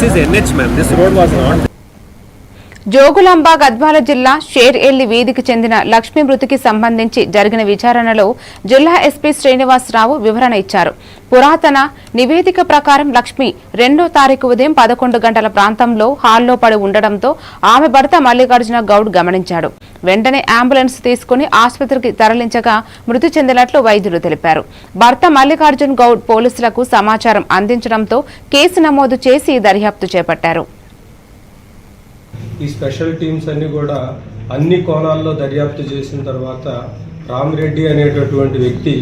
This is NH, ma'am. This road was not Jogulamba Gadwal జిల్లా share ఎల్లి వీధికి చెందిన లక్ష్మీ మృతికి సంబంధించి జరిగిన విచారణలో జిల్లా ఎస్పీ శ్రీనివాసరావు వివరణ ఇచ్చారు. పురాతన నివేదిక ప్రకారం లక్ష్మి రెండో తారీఖు ఉదయం పదకొండు గంటల ప్రాంతంలో హాల్లో పడి ఉండడంతో ఆమె భర్త మల్లికార్జున గౌడ్ గమనించాడు. వెంటనే అంబులెన్స్ తీసుకుని ఆసుపత్రికి తరలించగా మృతి చెందినట్లు వైద్యులు తెలిపారు. భర్త మల్లికార్జున్ గౌడ్ పోలీసులకు సమాచారం అందించడంతో కేసు నమోదు చేసి దర్యాప్తు చేపట్టారు. ఈ స్పెషల్ టీమ్స్ అన్ని కూడా అన్ని కోణాల్లో దర్యాప్తు చేసిన తర్వాత రామిరెడ్డి అనేటటువంటి వ్యక్తి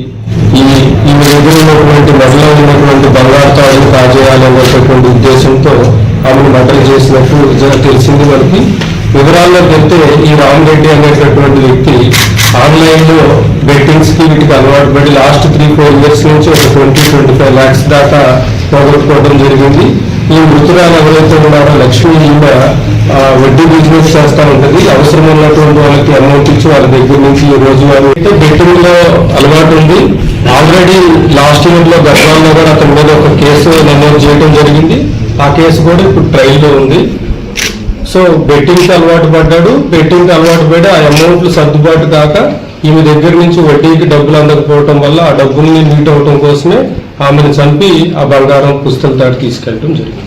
ఈ ఈ దగ్గర ఉన్నటువంటి మెడలో ఉన్నటువంటి బంగారు తాడును కాజేయాలనేటటువంటి ఉద్దేశంతో ఆమెను మర్డర్ చేసినట్టు తెలిసింది మనకి. వివరాల్లో చెప్తే ఈ రామ్ రెడ్డి అనేటటువంటి వ్యక్తి ఆన్లైన్లో బెట్టింగ్స్కి వీటికి అలవాటు పడి లాస్ట్ త్రీ ఫోర్ ఇయర్స్ నుంచి ఒక ట్వంటీ ట్వంటీ ఫైవ్ ల్యాక్స్ దాకా పోగొట్టుకోవడం జరిగింది. ఈ మృతురాలు ఎవరైతే ఉన్నారో లక్ష్మి ఈమె వడ్డీ బిజినెస్ చేస్తా ఉంటుంది. అవసరం ఉన్నటువంటి వాళ్ళకి అమౌంట్ ఇచ్చి వాళ్ళ దగ్గర నుంచి ఈ రోజు వారు అయితే బెట్టింగ్లో అలవాటు ఉంది. ఆల్రెడీ లాస్ట్ ఇయర్లో గద్వాల్లో కూడా అతని మీద ఒక కేసు నమోదు చేయడం జరిగింది. ఆ కేసు కూడా ఇప్పుడు ట్రయల్లో ఉంది. సో బెట్టింగ్కి అలవాటు పడ్డాడు బెట్టింగ్కి అలవాటు పడి ఆ అమౌంట్లు సర్దుబాటు కాక ఈమె దగ్గర నుంచి వడ్డీకి డబ్బులు అందకపోవటం వల్ల ఆ డబ్బుల్ని మీట్ అవటం కోసమే ఆమెను చంపి ఆ బంగారం పుస్తల తాడు తీసుకెళ్ళటం జరిగింది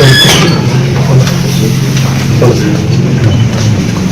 Thank you.